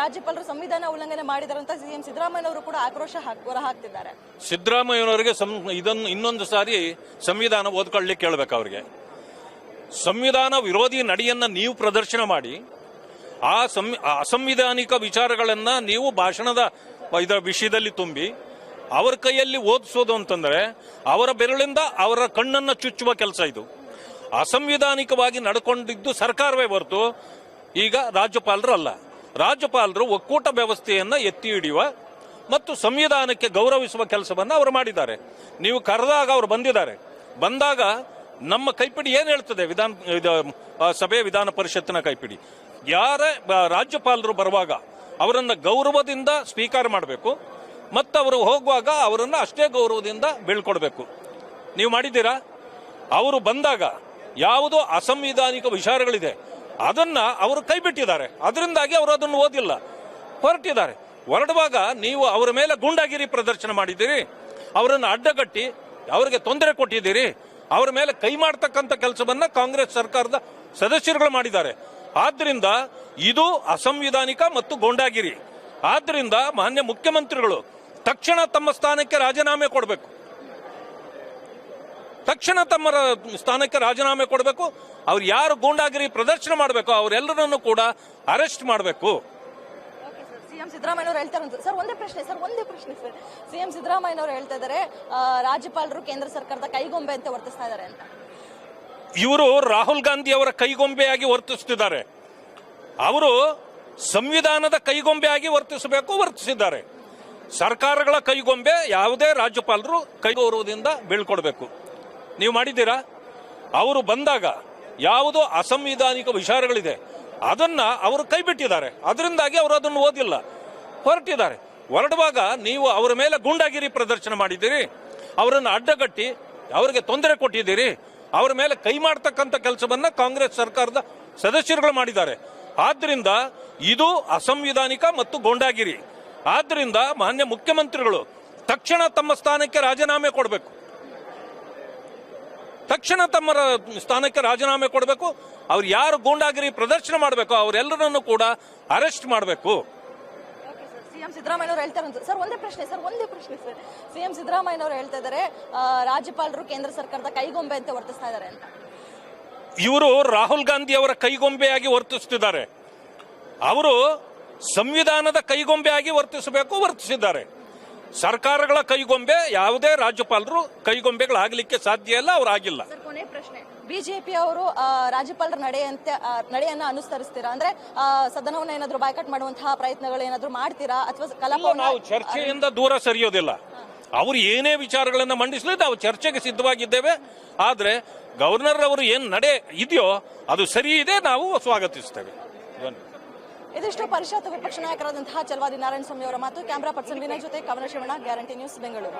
ರಾಜ್ಯಪಾಲರು ಸಂವಿಧಾನ ಉಲ್ಲಂಘನೆ ಮಾಡಿದ್ದಾರೆ ಅಂತ ಸಿಎಂ ಸಿದ್ದರಾಮಯ್ಯ ಅವರು ಕೂಡ ಆಕ್ರೋಶ ಹೊರಹಾಕ್ತಿದ್ದಾರೆ. ಹೊರ ಹಾಕ್ತಿದ್ದಾರೆ ಸಿದ್ದರಾಮಯ್ಯನವರಿಗೆ ಇದನ್ನು ಇನ್ನೊಂದು ಸಾರಿ ಸಂವಿಧಾನ ಓದ್ಕೊಳ್ಳಿಕ್ಕೆ ಕೇಳಬೇಕು ಅವರಿಗೆ. ಸಂವಿಧಾನ ವಿರೋಧಿ ನಡೆಯನ್ನ ನೀವು ಪ್ರದರ್ಶನ ಮಾಡಿ, ಆ ಅಸಂವಿಧಾನಿಕ ವಿಚಾರಗಳನ್ನ ನೀವು ಭಾಷಣದ ಇದರ ವಿಷಯದಲ್ಲಿ ತುಂಬಿ, ಅವರ ಕೈಯಲ್ಲಿ ಓದಿಸೋದು ಅಂತಂದ್ರೆ ಅವರ ಬೆರಳಿಂದ ಅವರ ಕಣ್ಣನ್ನ ಚುಚ್ಚುವ ಕೆಲಸ ಇದು. ಅಸಂವಿಧಾನಿಕವಾಗಿ ನಡ್ಕೊಂಡಿದ್ದು ಸರ್ಕಾರವೇ ಹೊರತು ಈಗ ರಾಜ್ಯಪಾಲರು ಅಲ್ಲ ರಾಜ್ಯಪಾಲರು ಒಕ್ಕೂಟ ವ್ಯವಸ್ಥೆಯನ್ನು ಎತ್ತಿ ಹಿಡಿಯುವ ಮತ್ತು ಸಂವಿಧಾನಕ್ಕೆ ಗೌರವಿಸುವ ಕೆಲಸವನ್ನು ಅವರು ಮಾಡಿದ್ದಾರೆ. ನೀವು ಕರೆದಾಗ ಅವರು ಬಂದಿದ್ದಾರೆ. ಬಂದಾಗ ನಮ್ಮ ಕೈಪಿಡಿ ಏನು ಹೇಳ್ತದೆ? ವಿಧಾನ ಸಭೆ ವಿಧಾನ ಪರಿಷತ್ತಿನ ಕೈಪಿಡಿ. ಯಾರ ರಾಜ್ಯಪಾಲರು ಬರುವಾಗ ಅವರನ್ನು ಗೌರವದಿಂದ ಸ್ವೀಕಾರ ಮಾಡಬೇಕು, ಮತ್ತು ಅವರು ಹೋಗುವಾಗ ಅವರನ್ನು ಅಷ್ಟೇ ಗೌರವದಿಂದ ಬೀಳ್ಕೊಡ್ಬೇಕು. ನೀವು ಮಾಡಿದ್ದೀರಾ? ಅವರು ಬಂದಾಗ ಯಾವುದೋ ಅಸಂವಿಧಾನಿಕ ವಿಚಾರಗಳಿದೆ. ಅದನ್ನ ಅವರು ಕೈಬಿಟ್ಟಿದ್ದಾರೆ. ಅದರಿಂದಾಗಿ ಅವರು ಅದನ್ನು ಓದಿಲ್ಲ. ಹೊರಟಿದ್ದಾರೆ. ಹೊರಡುವಾಗ ನೀವು ಅವರ ಮೇಲೆ ಗೂಂಡಾಗಿರಿ ಪ್ರದರ್ಶನ ಮಾಡಿದ್ದೀರಿ. ಅವರನ್ನು ಅಡ್ಡಗಟ್ಟಿ, ಅವರಿಗೆ ತೊಂದರೆ ಕೊಟ್ಟಿದ್ದೀರಿ. ಅವರ ಮೇಲೆ ಕೈ ಮಾಡ್ತಕ್ಕಂಥ ಕೆಲಸವನ್ನ ಕಾಂಗ್ರೆಸ್ ಸರ್ಕಾರದ ಸದಸ್ಯರುಗಳು ಮಾಡಿದ್ದಾರೆ. ಆದ್ರಿಂದ ಇದು ಅಸಂವಿಧಾನಿಕ ಮತ್ತು ಗೊಂಡಾಗಿರಿ. ಆದ್ರಿಂದ ಮಾನ್ಯ ಮುಖ್ಯಮಂತ್ರಿಗಳು ತಕ್ಷಣ ತಮ್ಮ ಸ್ಥಾನಕ್ಕೆ ರಾಜೀನಾಮೆ ಕೊಡಬೇಕು. ತಕ್ಷಣ ತಮ್ಮ ಸ್ಥಾನಕ್ಕೆ ರಾಜೀನಾಮೆ ಕೊಡಬೇಕು. ಅವ್ರು ಯಾರು ಗೂಂಡಾಗಿರಿ ಪ್ರದರ್ಶನ ಮಾಡಬೇಕು ಅವರೆಲ್ಲರನ್ನು ಕೂಡ ಅರೆಸ್ಟ್ ಮಾಡಬೇಕು. ಸಿಎಂ ಸಿದ್ದರಾಮಯ್ಯ ಅವರು ಹೇಳ್ತಾರೆ ಸರ್ ಒಂದೇ ಪ್ರಶ್ನೆ ಸರ್ ಒಂದೇ ಪ್ರಶ್ನೆ ಸರ್. ಸಿಎಂ ಸಿದ್ದರಾಮಯ್ಯ ಅವರು ಹೇಳ್ತಾ ಇದ್ದಾರೆ ರಾಜ್ಯಪಾಲರು ಕೇಂದ್ರ ಸರ್ಕಾರದ ಕೈಗೊಂಬೆ ಅಂತ ವರ್ತಿಸ್ತಾ ಇದ್ದಾರೆ ಅಂತ. ಇವರು ರಾಹುಲ್ ಗಾಂಧಿ ಅವರ ಕೈಗೊಂಬೆಯಾಗಿ ವರ್ತಿಸುತ್ತಿದ್ದಾರೆ ಅವರು ಸಂವಿಧಾನದ ಕೈಗೊಂಬೆಯಾಗಿ ವರ್ತಿಸಬೇಕು ವರ್ತಿಸಿದ್ದಾರೆ. ಸರ್ಕಾರಗಳ ಕೈಗೊಂಬೆ ಯಾವುದೇ ರಾಜ್ಯಪಾಲರು ಕೈಗೌರವದಿಂದ ಬೀಳ್ಕೊಡ್ಬೇಕು. ನೀವು ಮಾಡಿದ್ದೀರಾ? ಅವರು ಬಂದಾಗ ಯಾವುದೋ ಅಸಂವಿಧಾನಿಕ ವಿಚಾರಗಳಿದೆ. ಅದನ್ನ ಅವರು ಕೈಬಿಟ್ಟಿದ್ದಾರೆ. ಅದರಿಂದಾಗಿ ಅವರು ಅದನ್ನು ಓದಿಲ್ಲ. ಹೊರಟಿದ್ದಾರೆ. ಹೊರಡುವಾಗ ನೀವು ಅವರ ಮೇಲೆ ಗೂಂಡಾಗಿರಿ ಪ್ರದರ್ಶನ ಮಾಡಿದ್ದೀರಿ. ಅವರನ್ನು ಅಡ್ಡಗಟ್ಟಿ ಅವರಿಗೆ ತೊಂದರೆ ಕೊಟ್ಟಿದ್ದೀರಿ. ಅವರ ಮೇಲೆ ಕೈ ಮಾಡ್ತಕ್ಕಂಥ ಕೆಲಸವನ್ನ ಕಾಂಗ್ರೆಸ್ ಸರ್ಕಾರದ ಸದಸ್ಯರುಗಳು ಮಾಡಿದ್ದಾರೆ. ಆದ್ರಿಂದ ಇದು ಅಸಂವಿಧಾನಿಕ ಮತ್ತು ಗೊಂಡಾಗಿರಿ. ಆದ್ರಿಂದ ಮಾನ್ಯ ಮುಖ್ಯಮಂತ್ರಿಗಳು ತಕ್ಷಣ ತಮ್ಮ ಸ್ಥಾನಕ್ಕೆ ರಾಜೀನಾಮೆ ಕೊಡಬೇಕು. ತಕ್ಷಣ ತಮ್ಮ ಸ್ಥಾನಕ್ಕೆ ರಾಜೀನಾಮೆ ಕೊಡಬೇಕು. ಅವ್ರು ಯಾರು ಗೂಂಡಾಗಿರಿ ಪ್ರದರ್ಶನ ಮಾಡಬೇಕು ಅವರೆಲ್ಲರನ್ನು ಕೂಡ ಅರೆಸ್ಟ್ ಮಾಡಬೇಕು. ಸಿಎಂ ಸಿದ್ದರಾಮಯ್ಯ ಅವರು ಹೇಳ್ತಾರೆ ಸರ್ ಒಂದೇ ಪ್ರಶ್ನೆ ಸರ್ ಒಂದೇ ಪ್ರಶ್ನೆ ಸರ್. ಸಿಎಂ ಸಿದ್ದರಾಮಯ್ಯ ಅವರು ಹೇಳ್ತಾ ಇದ್ದಾರೆ ರಾಜ್ಯಪಾಲರು ಕೇಂದ್ರ ಸರ್ಕಾರದ ಕೈಗೊಂಬೆ ಅಂತ ವರ್ತಿಸ್ತಾ ಇದ್ದಾರೆ ಅಂತ. ಇವರು ರಾಹುಲ್ ಗಾಂಧಿ ಅವರ ಕೈಗೊಂಬೆಯಾಗಿ ವರ್ತಿಸುತ್ತಿದ್ದಾರೆ ಅವರು ಸಂವಿಧಾನದ ಕೈಗೊಂಬೆಯಾಗಿ ವರ್ತಿಸಬೇಕು ವರ್ತಿಸಿದ್ದಾರೆ. ಸರ್ಕಾರಗಳ ಕೈಗೊಂಬೆ ಯಾವುದೇ ರಾಜ್ಯಪಾಲರು ಕೈಗೊಂಬೆಗಳಾಗಲಿಕ್ಕೆ ಸಾಧ್ಯ ಇಲ್ಲ ಅವ್ರು ಆಗಿಲ್ಲ. ಕೊನೆ ಪ್ರಶ್ನೆ. ಬಿಜೆಪಿ ಅವರು ರಾಜ್ಯಪಾಲರ ನಡೆಯಂತೆ ನಡೆಯನ್ನ ಅನುಸರಿಸ್ತೀರಾ? ಅಂದ್ರೆ ಸದನವನ್ನ ಏನಾದ್ರು ಬಾಯ್ಕಟ್ ಮಾಡುವಂತಹ ಪ್ರಯತ್ನಗಳು ಏನಾದ್ರು ಮಾಡ್ತೀರಾ? ಅಥವಾ ಕಲಾಪ ನಾವು ಚರ್ಚೆಯಿಂದ ದೂರ ಸರಿಯೋದಿಲ್ಲ. ಅವರು ಏನೇ ವಿಚಾರಗಳನ್ನ ಮಂಡಿಸಲಿ ನಾವು ಚರ್ಚೆಗೆ ಸಿದ್ಧವಾಗಿದ್ದೇವೆ. ಆದ್ರೆ ಗವರ್ನರ್ ಅವರು ಏನ್ ನಡೆ ಇದೆಯೋ ಅದು ಸರಿ ಇದೆ ನಾವು ಸ್ವಾಗತಿಸ್ತೇವೆ. ಇದಿಷ್ಟು ಪರಿಷತ್ ವಿಪಕ್ಷ ನಾಯಕರಾದಂತಹ ಚಲವಾದಿ ನಾರಾಯಣ ಸ್ವಾಮಿ ಅವರ ಮಾತು ಕ್ಯಾಮರಾ ಪರ್ಸನ್ ವಿನಯ್ ಜೊತೆ ಕವನ ಶಿವಣ್ಣ, ಗ್ಯಾರಂಟಿ ನ್ಯೂಸ್, ಬೆಂಗಳೂರು.